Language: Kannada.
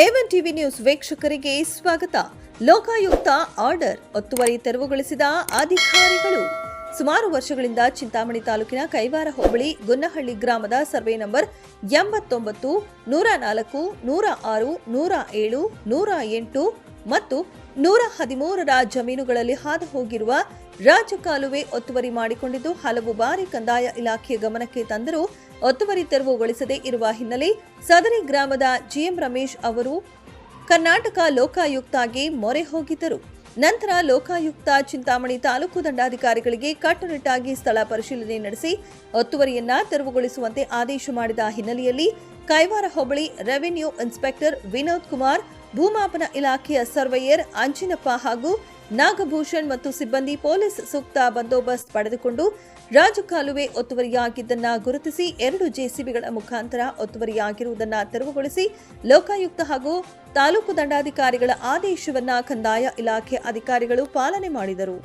ಏವನ್ ಟಿವಿ ನ್ಯೂಸ್ ವೀಕ್ಷಕರಿಗೆ ಸ್ವಾಗತ. ಲೋಕಾಯುಕ್ತ ಆರ್ಡರ್ ಒತ್ತುವರಿ ತೆರವುಗೊಳಿಸಿದ ಅಧಿಕಾರಿಗಳು. ಸುಮಾರು ವರ್ಷಗಳಿಂದ ಚಿಂತಾಮಣಿ ತಾಲೂಕಿನ ಕೈವಾರ ಹೋಬಳಿ ಗುನ್ನಹಳ್ಳಿ ಗ್ರಾಮದ ಸರ್ವೆ ನಂಬರ್ ಎಂಬತ್ತೊಂಬತ್ತು, ನೂರ ನಾಲ್ಕು, ನೂರ ಆರು, ನೂರ ಏಳು, ನೂರ ಎಂಟು ಮತ್ತು ನೂರ ಹದಿಮೂರರ ಜಮೀನುಗಳಲ್ಲಿ ಹಾದು ಹೋಗಿರುವ ರಾಜಕಾಲುವೆ ಒತ್ತುವರಿ ಮಾಡಿಕೊಂಡಿದ್ದು, ಹಲವು ಬಾರಿ ಕಂದಾಯ ಇಲಾಖೆಯ ಗಮನಕ್ಕೆ ತಂದರೂ ಒತ್ತುವರಿ ತೆರವುಗೊಳಿಸದೇ ಇರುವ ಹಿನ್ನೆಲೆ ಸದರಿ ಗ್ರಾಮದ ಜಿಎಂ ರಮೇಶ್ ಅವರು ಕರ್ನಾಟಕ ಲೋಕಾಯುಕ್ತಗೆ ಮೊರೆ ಹೋಗಿದ್ದರು. ನಂತರ ಲೋಕಾಯುಕ್ತ ಚಿಂತಾಮಣಿ ತಾಲೂಕು ದಂಡಾಧಿಕಾರಿಗಳಿಗೆ ಕಟ್ಟುನಿಟ್ಟಾಗಿ ಸ್ಥಳ ಪರಿಶೀಲನೆ ನಡೆಸಿ ಒತ್ತುವರಿಯನ್ನ ತೆರವುಗೊಳಿಸುವಂತೆ ಆದೇಶ ಮಾಡಿದ ಹಿನ್ನೆಲೆಯಲ್ಲಿ ಕೈವಾರ ಹೋಬಳಿ ರೆವಿನ್ಯೂ ಇನ್ಸ್ಪೆಕ್ಟರ್ ವಿನೋದ್ ಕುಮಾರ್ ಭೂಮಾಪನ ಇಲಾಖೆಯ ಸರ್ವೆಯರ್ ಅಂಜಿನಪ್ಪ ಹಾಗೂ ನಾಗಭೂಷಣ್ ಮತ್ತು ಸಿಬ್ಬಂದಿ ಪೊಲೀಸ್ ಸೂಕ್ತ ಬಂದೋಬಸ್ತ್ ಪಡೆದುಕೊಂಡು ರಾಜಕಾಲುವೆ ಒತ್ತುವರಿಯಾಗಿದ್ದನ್ನು ಗುರುತಿಸಿ ಎರಡು ಜೆಸಿಬಿಗಳ ಮುಖಾಂತರ ಒತ್ತುವರಿಯಾಗಿರುವುದನ್ನು ತೆರವುಗೊಳಿಸಿ ಲೋಕಾಯುಕ್ತ ಹಾಗೂ ತಾಲೂಕು ದಂಡಾಧಿಕಾರಿಗಳ ಆದೇಶವನ್ನು ಕಂದಾಯ ಇಲಾಖೆ ಅಧಿಕಾರಿಗಳು ಪಾಲನೆ ಮಾಡಿದರು.